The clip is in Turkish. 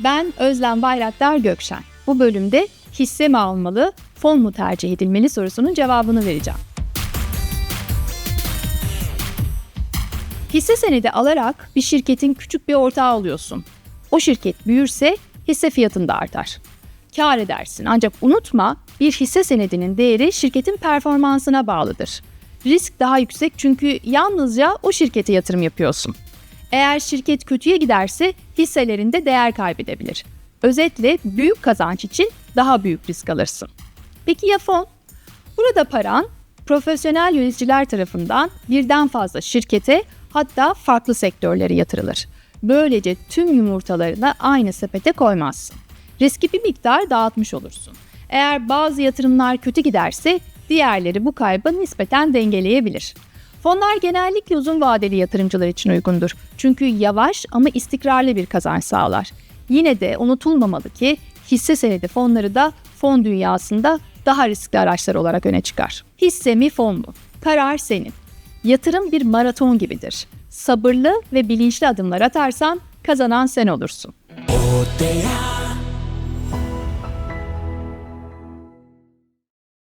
Ben Özlem Bayraktar Gökşen. Bu bölümde hisse mi almalı, fon mu tercih edilmeli sorusunun cevabını vereceğim. Hisse senedi alarak bir şirketin küçük bir ortağı oluyorsun. O şirket büyürse hisse fiyatın da artar. Kâr edersin ancak unutma bir hisse senedinin değeri şirketin performansına bağlıdır. Risk daha yüksek çünkü yalnızca o şirkete yatırım yapıyorsun. Eğer şirket kötüye giderse hisselerinde değer kaybedebilir. Özetle büyük kazanç için daha büyük risk alırsın. Peki ya fon? Burada paran profesyonel yöneticiler tarafından birden fazla şirkete hatta farklı sektörlere yatırılır. Böylece tüm yumurtalarını aynı sepete koymazsın. Riski bir miktar dağıtmış olursun. Eğer bazı yatırımlar kötü giderse diğerleri bu kaybı nispeten dengeleyebilir. Fonlar genellikle uzun vadeli yatırımcılar için uygundur. Çünkü yavaş ama istikrarlı bir kazanç sağlar. Yine de unutulmamalı ki hisse senedi fonları da fon dünyasında daha riskli araçlar olarak öne çıkar. Hisse mi fon mu? Karar senin. Yatırım bir maraton gibidir. Sabırlı ve bilinçli adımlar atarsan kazanan sen olursun. Otean